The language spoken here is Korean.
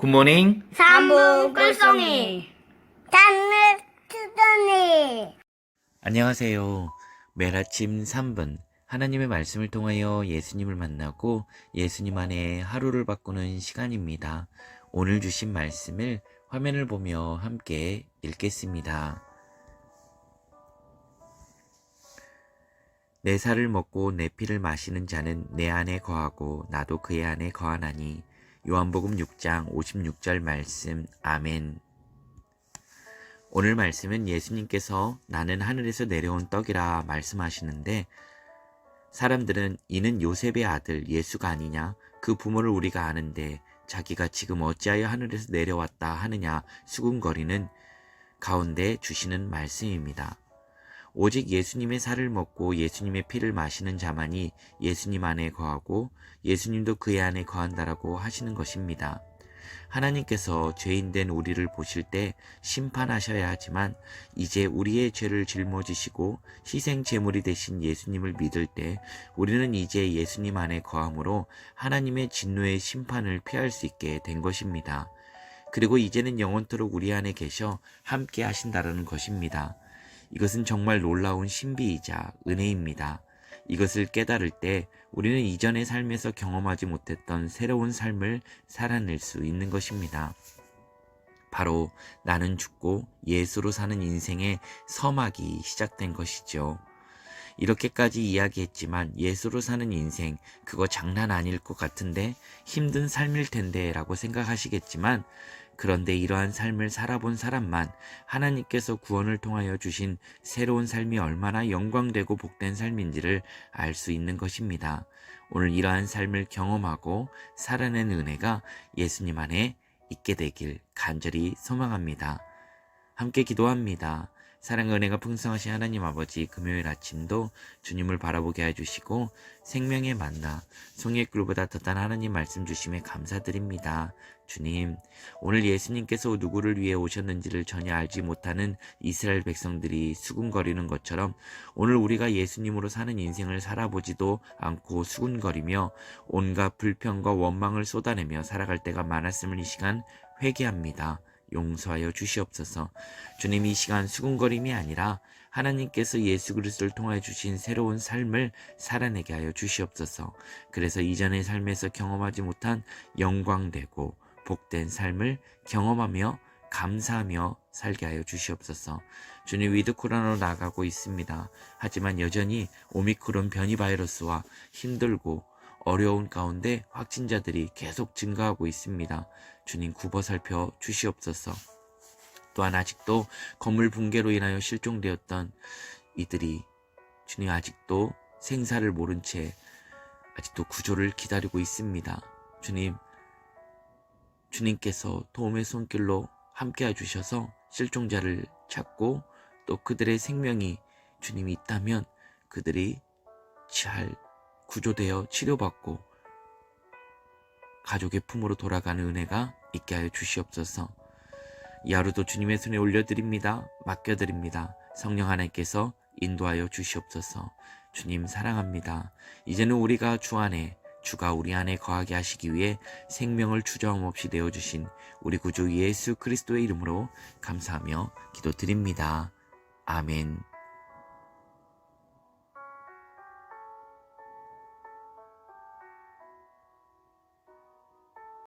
굿모닝. 삼분 꿀송이 단물 투don이 안녕하세요. 매일 아침 3분 하나님의 말씀을 통하여 예수님을 만나고 예수님 안에 하루를 바꾸는 시간입니다. 오늘 주신 말씀을 화면을 보며 함께 읽겠습니다. 내 살을 먹고 내 피를 마시는 자는 내 안에 거하고 나도 그의 안에 거하나니 요한복음 6장 56절 말씀 아멘. 오늘 말씀은 예수님께서 나는 하늘에서 내려온 떡이라 말씀하시는데 사람들은 이는 요셉의 아들 예수가 아니냐 그 부모를 우리가 아는데 자기가 지금 어찌하여 하늘에서 내려왔다 하느냐 수군거리는 가운데 주시는 말씀입니다. 오직 예수님의 살을 먹고 예수님의 피를 마시는 자만이 예수님 안에 거하고 예수님도 그의 안에 거한다라고 하시는 것입니다. 하나님께서 죄인된 우리를 보실 때 심판하셔야 하지만 이제 우리의 죄를 짊어지시고 희생 제물이 되신 예수님을 믿을 때 우리는 이제 예수님 안에 거함으로 하나님의 진노의 심판을 피할 수 있게 된 것입니다. 그리고 이제는 영원토록 우리 안에 계셔 함께 하신다라는 것입니다. 이것은 정말 놀라운 신비이자 은혜입니다. 이것을 깨달을 때 우리는 이전의 삶에서 경험하지 못했던 새로운 삶을 살아낼 수 있는 것입니다. 바로 나는 죽고 예수로 사는 인생의 서막이 시작된 것이죠. 이렇게까지 이야기했지만 예수로 사는 인생, 그거 장난 아닐 것 같은데 힘든 삶일 텐데 라고 생각하시겠지만 그런데 이러한 삶을 살아본 사람만 하나님께서 구원을 통하여 주신 새로운 삶이 얼마나 영광되고 복된 삶인지를 알 수 있는 것입니다. 오늘 이러한 삶을 경험하고 살아낸 은혜가 예수님 안에 있게 되길 간절히 소망합니다. 함께 기도합니다. 사랑 은혜가 풍성하신 하나님 아버지 금요일 아침도 주님을 바라보게 해주시고 생명의 만나 송이의 꿀보다 덧단 하나님 말씀 주심에 감사드립니다. 주님 오늘 예수님께서 누구를 위해 오셨는지를 전혀 알지 못하는 이스라엘 백성들이 수군거리는 것처럼 오늘 우리가 예수님으로 사는 인생을 살아보지도 않고 수군거리며 온갖 불평과 원망을 쏟아내며 살아갈 때가 많았음을 이 시간 회개합니다. 용서하여 주시옵소서. 주님 이 시간 수군거림이 아니라 하나님께서 예수 그리스도를 통하여 주신 새로운 삶을 살아내게 하여 주시옵소서. 그래서 이전의 삶에서 경험하지 못한 영광되고 복된 삶을 경험하며 감사하며 살게 하여 주시옵소서. 주님 위드 코로나로 나가고 있습니다. 하지만 여전히 오미크론 변이 바이러스와 힘들고 어려운 가운데 확진자들이 계속 증가하고 있습니다. 주님 굽어 살펴 주시옵소서. 또한 아직도 건물 붕괴로 인하여 실종되었던 이들이 주님 아직도 생사를 모른 채 아직도 구조를 기다리고 있습니다. 주님, 주님께서 도움의 손길로 함께 해주셔서 실종자를 찾고 또 그들의 생명이 주님이 있다면 그들이 잘 구조되어 치료받고 가족의 품으로 돌아가는 은혜가 있게 하여 주시옵소서. 이 하루도 주님의 손에 올려드립니다. 맡겨드립니다. 성령 하나님께서 인도하여 주시옵소서. 주님 사랑합니다. 이제는 우리가 주 안에 주가 우리 안에 거하게 하시기 위해 생명을 주저함 없이 내어주신 우리 구주 예수 그리스도의 이름으로 감사하며 기도드립니다. 아멘.